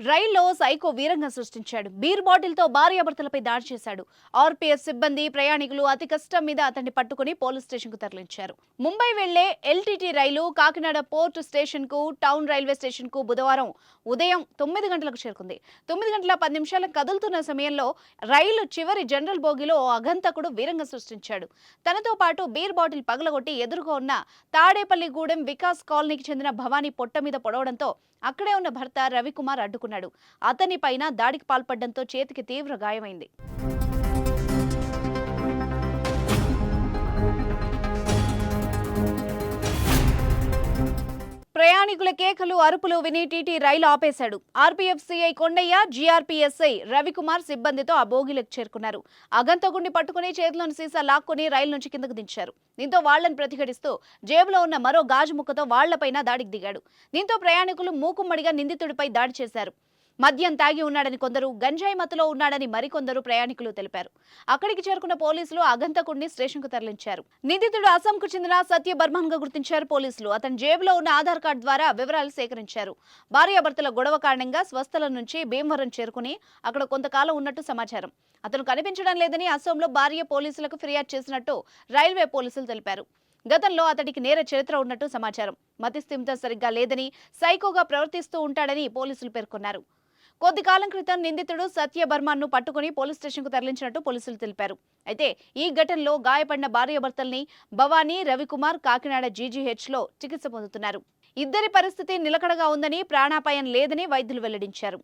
రైల్లో సైకో వీరంగం సృష్టించాడు. బీర్ బాటిల్తో భార్యాభర్తలపై దాడి చేశాడు. ఆర్పీఎఫ్ సిబ్బంది ప్రయాణికులు అతి కష్టం మీద అతన్ని పట్టుకుని పోలీస్ స్టేషన్కు తరలించారు. ముంబై వెళ్ళే ఎల్టీటీ రైలు కాకినాడ పోర్ట్ స్టేషన్కు టౌన్ రైల్వే స్టేషన్కు బుధవారం ఉదయం తొమ్మిది గంటలకు చేరుకుంది. తొమ్మిది గంటల పది నిమిషాలకు కదులుతున్న సమయంలో రైలు చివరి జనరల్ బోగిలో ఓ అగంతకుడు వీరంగం సృష్టించాడు. తనతో పాటు బీర్ బాటిల్ పగలగొట్టి ఎదురుగా ఉన్న తాడేపల్లిగూడెం వికాస్ కాలనీకి చెందిన భవానీ పొట్ట మీద పొడవడంతో అక్కడే ఉన్న భర్త రవికుమార్ అడ్డుకున్నాడు. అతని పైన దాడికి పాల్పడడంతో చేతికి తీవ్ర గాయమైంది. ప్రయాణికుల కేకలు అరుపులు విని టీటీ రైలు ఆపేశాడు. RPF CI Kondaiah GRP SI Ravikumar సిబ్బందితో ఆ బోగిలకు చేరుకున్నారు. అగంతగుండి పట్టుకుని చేతిలోని సీసా లాక్కుని రైలు నుంచి కిందకు దించారు. దీంతో వాళ్ళను ప్రతిఘటిస్తూ జేబులో ఉన్న మరో గాజు ముక్కతో వాళ్ళపైన దాడికి దిగాడు. దీంతో ప్రయాణికులు మూకుమ్మడిగా నిందితుడిపై దాడి చేశారు. మద్యం తాగి ఉన్నాడని కొందరు గంజాయి మత్తులో ఉన్నాడని మరికొందరు ప్రయాణికులు తెలిపారు. అక్కడికి చేరుకున్న పోలీసులు అగంతకుడిని స్టేషన్కు తరలించారు. నిందితుడు అస్సాంకు చెందిన సత్య బర్మన్గా గుర్తించారు పోలీసులు. అతని జేబులో ఉన్న ఆధార్ కార్డు ద్వారా వివరాలు సేకరించారు. భార్యాభర్తల గొడవ కారణంగా స్వస్థల నుంచి భీమవరం చేరుకుని అక్కడ కొంతకాలం ఉన్నట్టు సమాచారం. అతను కనిపించడం లేదని అస్సాంలో భార్య పోలీసులకు ఫిర్యాదు చేసినట్టు రైల్వే పోలీసులు తెలిపారు. గతంలో అతడికి నేర చరిత్ర ఉన్నట్టు సమాచారం. మతిస్థిమితం సరిగ్గా లేదని సైకోగా ప్రవర్తిస్తూ ఉంటాడని పోలీసులు పేర్కొన్నారు. కొద్ది కాలం క్రితం నిందితుడు సత్య పట్టుకుని పోలీస్ స్టేషన్కు తరలించినట్టు పోలీసులు తెలిపారు. అయితే ఈ ఘటనలో గాయపడిన భార్యాభర్తల్ని భవానీ రవికుమార్ కాకినాడ జీజీహెచ్లో చికిత్స పొందుతున్నారు. ఇద్దరి పరిస్థితి నిలకడగా ఉందని ప్రాణాపాయం లేదని వైద్యులు వెల్లడించారు.